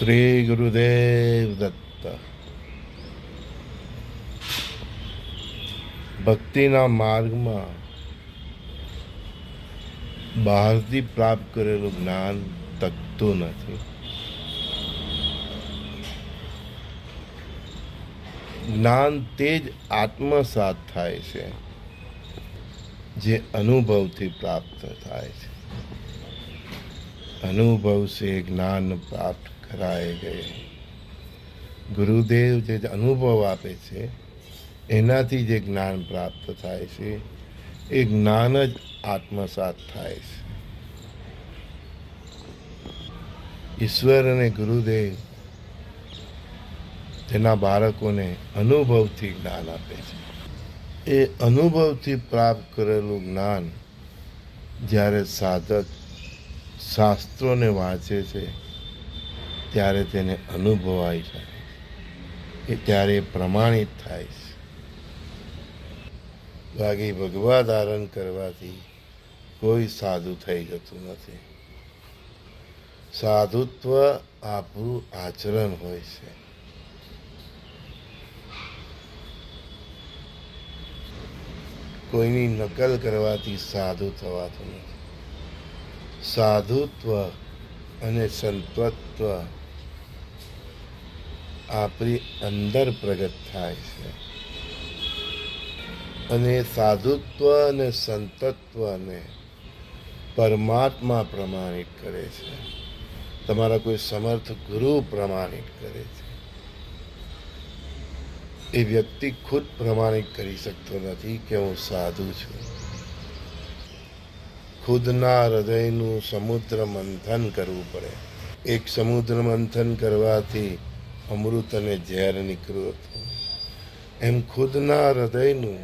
શ્રી ગુરુદેવ દત્ત ભક્તિના માર્ગમાં બહારથી પ્રાપ્ત કરેલું જ્ઞાન તકતું નથી જ્ઞાન તે જ આત્મસાત થાય છે જે અનુભવથી પ્રાપ્ત થાય છે અનુભવ છે જ્ઞાન પ્રાપ્ત કરાય ગયે ગુરુદેવ જે અનુભવ આપે છે, એનાથી જે જ્ઞાન પ્રાપ્ત થાય છે, એ જ્ઞાન જ આત્મસાત થાય છે. ઈશ્વર અને ગુરુદેવ તેના બાળકોને અનુભવથી જ્ઞાન આપે છે. એ અનુભવથી પ્રાપ્ત કરેલું જ્ઞાન જ્યારે સાધક શાસ્ત્રોને વાંચે છે ત્યારે તેને અનુભવાય છે. એ ત્યારે પ્રમાણિત થાય છે. બાકી ભગવા ધારણ કરવાથી કોઈ સાધુ થઈ જતું નથી. સાધુત્વ આપણું આચરણ હોય છે. કોઈની નકલ કરવાથી સાધુ થવાતું નથી. સાધુત્વ અને સંતત્વ આપણી અંદર પ્રગટ થાય છે. અને સાધુત્વ અને સંતત્વને પરમાત્મા પ્રમાણિત કરે છે. તમારા કોઈ સમર્થ ગુરુ પ્રમાણિત કરે છે. એ વ્યક્તિ ખુદ પ્રમાણિત કરી શકતો નથી કે હું સાધુ છું. ખુદના હૃદયનું સમુદ્ર મંથન કરવું પડે. એક સમુદ્ર મંથન કરવાથી અમૃત અને ઝેર નીકળ્યું હતું. એમ ખુદના હૃદયનું,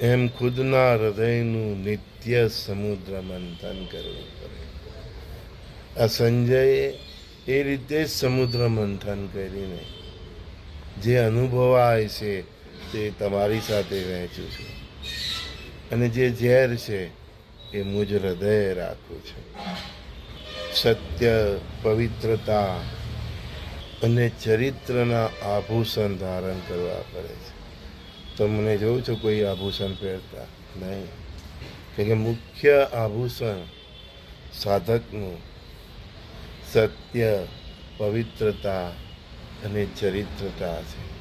એમ ખુદના હૃદયનું નિત્ય સમુદ્ર મંથન કરવું પડે. આ સંજયે એ રીતે જ સમુદ્ર મંથન કરીને જે અનુભવાય છે તે તમારી સાથે વહેંચું છું. અને જે ઝેર છે એ મુજ હૃદય રાખું છું. સત્ય, પવિત્રતા અને ચરિત્રના આભૂષણ ધારણ કરવા પડે છે. તમને જોઉં છો કોઈ આભૂષણ પહેરતા? નહીં. કે મુખ્ય આભૂષણ સાધકનું સત્ય, પવિત્રતા અને ચરિત્રતા છે.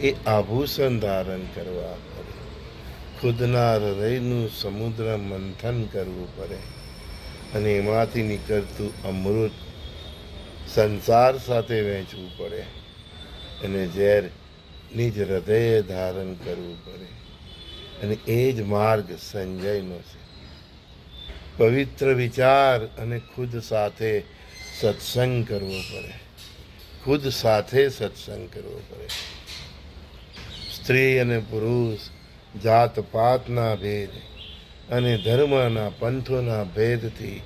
એ આભૂષણ ધારણ કરવા પડે. ખુદના હૃદયનું સમુદ્ર મંથન કરવું પડે. અને એમાંથી નીકળતું અમૃત સંસાર સાથે વહેંચવું પડે. અને ઝેર નિજ હૃદયે ધારણ કરવું પડે. અને એ જ માર્ગ સંજયનો છે. પવિત્ર વિચાર અને ખુદ સાથે સત્સંગ કરવો પડે. ખુદ સાથે સત્સંગ કરવો પડે. સ્ત્રી અને પુરુષ, જાત પાતના ભેદ અને ધર્મના પંથોના ભેદથી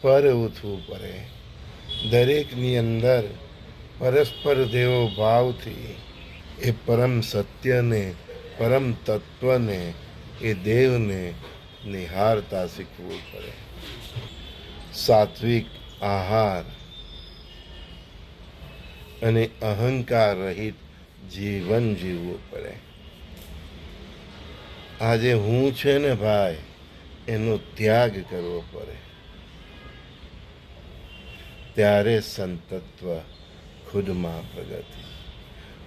પર ઉઠવું પડે. દરેકની અંદર પરસ્પર દેવો ભાવથી એ પરમ સત્યને, પરમ તત્વને, એ દેવને નિહારતા શીખવું પડે. સાત્વિક આહાર અને અહંકાર રહિત જીવન જીવવું પડે. આજે હું છે ને ભાઈ, એનો ત્યાગ કરવો પડે. ત્યારે સંતત્વ ખુદમાં પ્રગતિ.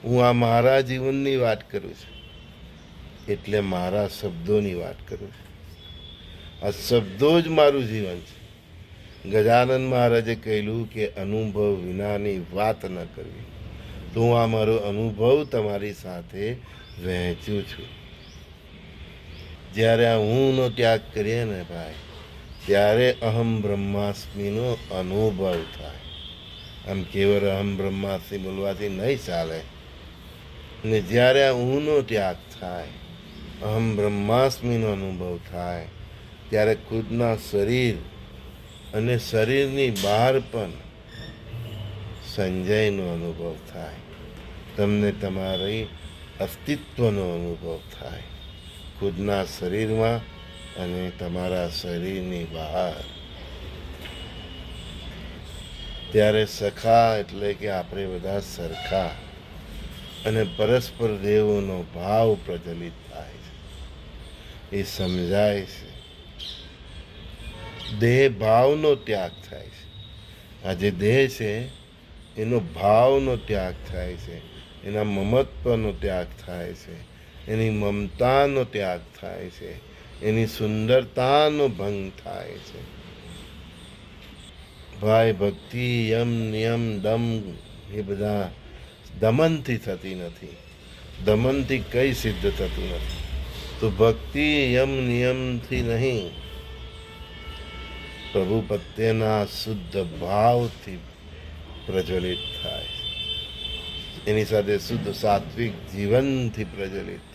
હું આ મારા જીવનની વાત કરું છું, એટલે મારા શબ્દોની વાત કરું છું. આ શબ્દો જ મારું જીવન છે. ગજાનંદ મહારાજે કહેલું કે અનુભવ વિનાની વાત ન કરવી. તો હું આ મારો અનુભવ તમારી સાથે વહેંચું છું. જ્યારે આ હુંનો ત્યાગ કરીએ ને ભાઈ ત્યારે અહમ બ્રહ્માસ્મિનો અનુભવ થાય. આમ કેવળ અહમ બ્રહ્માસ્મિ બોલવાથી નહીં ચાલે. ને જ્યારે આ ઊંનો ત્યાગ થાય, અહમ બ્રહ્માસ્મિનો અનુભવ થાય, ત્યારે ખુદના શરીર અને શરીરની બહાર પણ સંજયનો અનુભવ થાય. તમને તમારી અસ્તિત્વનો અનુભવ થાય. ખુદના શરીરમાં અને તમારા શરીરની બહાર. ત્યારે સખા એટલે કે આપણે બધા સરખા અને પરસ્પર દેવોનો ભાવ પ્રચલિત થાય છે. એ સમજાય છે. દેહ ભાવનો ત્યાગ થાય છે. આ જે દેહ છે, એનો ભાવનો ત્યાગ થાય છે. એના મમત્વનો ત્યાગ થાય છે. એની મમતાનો ત્યાગ થાય છે. એની સુંદરતાનો ભંગ થાય છે. ભાઈ ભક્તિ, યમ નિયમ, દમ, એ બધા દમનથી થતી નથી. દમનથી કંઈ સિદ્ધ થતું નથી. તો ભક્તિ યમ નિયમથી નહીં. પ્રભુ પ્રત્યેના શુદ્ધ ભાવથી પ્રજ્વલિત થાય. એની સાથે શુદ્ધ સાત્વિક જીવનથી પ્રજ્વલિત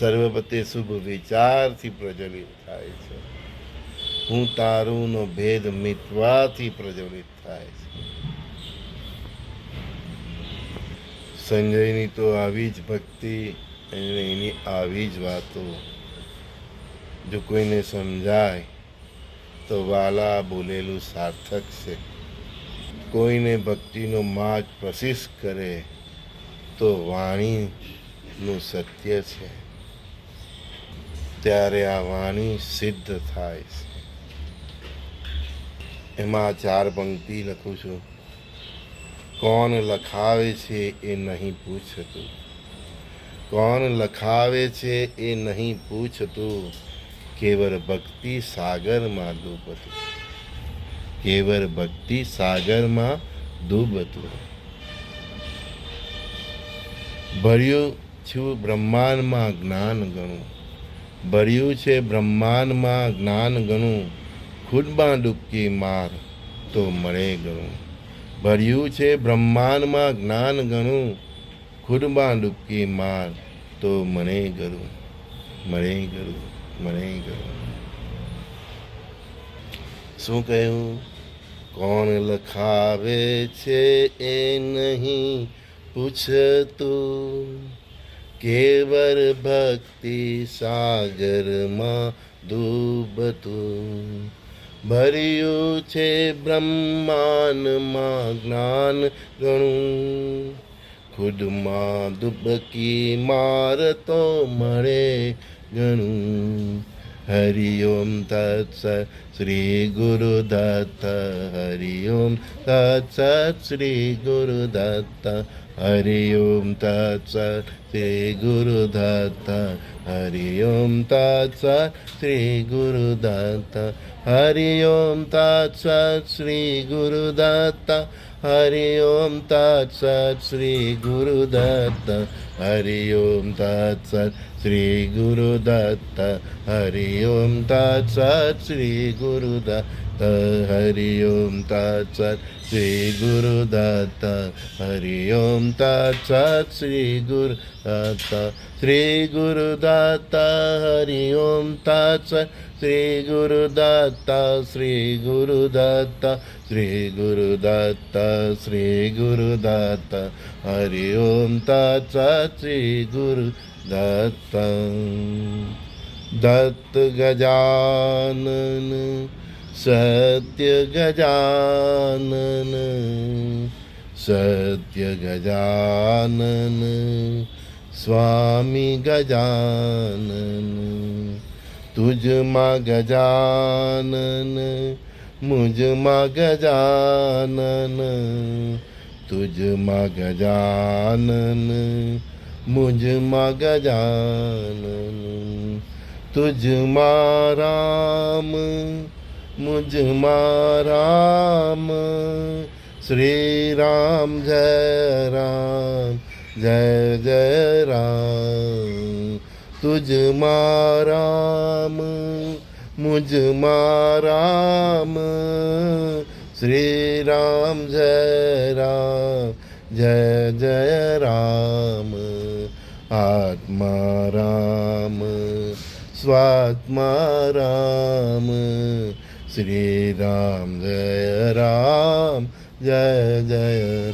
સર્વ પ્રત્યે શુભ વિચારથી પ્રજ્વલિત થાય છે. હું તારુંનો ભેદ મિટવાથી પ્રજ્વલિત થાય છે. સંજયની તો આવી જ ભક્તિ અને એની આવી જ વાતો. જો કોઈને સમજાય, તો વાલા બોલેલું સાર્થક છે. કોઈને ભક્તિનો માર્ગ પ્રશિષ્ટ કરે, તો વાણીનું સત્ય છે. ત્યારે આ વાણી સિદ્ધ થાય છે. એમાં ચાર પંક્તિ લખું છું. કોણ લખાવે છે એ નહીં પૂછતું. કોણ લખાવે છે એ નહીં પૂછતું. કેવળ ભક્તિ સાગરમાં ડૂબતું. કેવળ ભક્તિ સાગરમાં ડૂબતું. ભર્યું છું બ્રહ્માંડમાં જ્ઞાન ગણું. ભર્યું છે બ્રહ્માંડમાં જ્ઞાન ગણું. ખુદમાં ડૂબકી માર તો મળે ગણું. ભર્યું છે બ્રહ્માંડમાં જ્ઞાન ગણું. ખુદમાં ડૂબકી માર તો મને ગરું મળે ગરું મળે ગરું શું કહ્યું? કોણ લખાવે છે એ નહીં પૂછતું? કેવળ ભક્તિ સાગરમાં ડૂબતું ભર્યું છે બ્રહ્માંડમાં જ્ઞાન ગણું ખુદમાં ડૂબકી મારતો મળે ગણું हरि ओम तत्सत् श्री गुरुदत्त हरि ओम तत्सत् श्री गुरुदत्त हरि ओम तत्सत् श्री गुरुदत्त हरि ओम तत्सत् श्री गुरुदत्त हरि ओम तत्सत् श्री गुरुदत्त हरि ओम तत्सत् श्री गुरुदत्त हरि ओम तत्सत् श्रीगुरुदत्त हरि ओं तत्सत् श्रीगुरुदत्त हरि ओं तत्सत् श्रीगुरुदत्त हरि ओं तत्सत् श्रीगुरुदत्त श्रीगुरुदत्त हरि ओं तत्सत् श्रीगुरुदत्त श्रीगुरुदत्त श्रीगुरुदत्त श्रीगुरुदत्त हरि ओं तत्सत् श्रीगुरु दत्तं दत्तगजानन सत्यगजानन सत्यगजानन स्वामी गजानन तुजमा गजानन मुजमा गजानन तुजमा गजानन મુજમાં ગજાનન તુજમાં રામ મુજમાં રામ શ્રી રામ જય રામ જય જય રામ તુજમાં રામ મુજમાં રામ શ્રી રામ જય રામ જય જય રામ આત્મા રામ સ્વાત્મા રામ શ્રી રામ જય રામ જય જય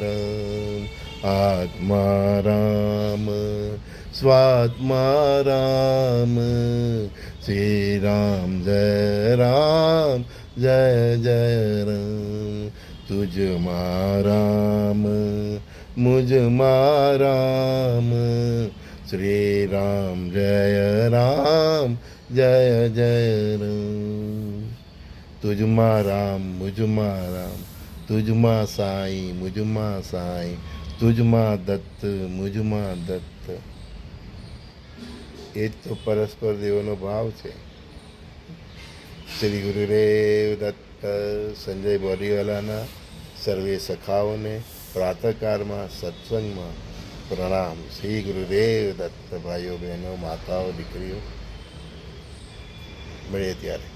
રામ આત્મા રામ સ્વાત્મા રામ શ્રી રામ જય રામ જય જય રામ તુજ રામ મુજ રામ શ્રી રામ જય રામ, જય જય રામ. તુજમાં રામ, મુજમાં રામ, તુજમાં સાઈ, મુજમાં સાઈ, તુજમાં દત્ત, મુજમાં દત્ત. એ જ તો પરસ્પર દેવોનો ભાવ છે. શ્રી ગુરુદેવ દત્ત, સંજય બોરીવાલાના સર્વે સખાઓને પ્રાતકારમાં સત્સંગમાં પ્રણામ. શ્રી ગુરુદેવ દત્ત ભાઈઓ બહેનો માતાઓ દીકરીઓ મળીએ ત્યારે.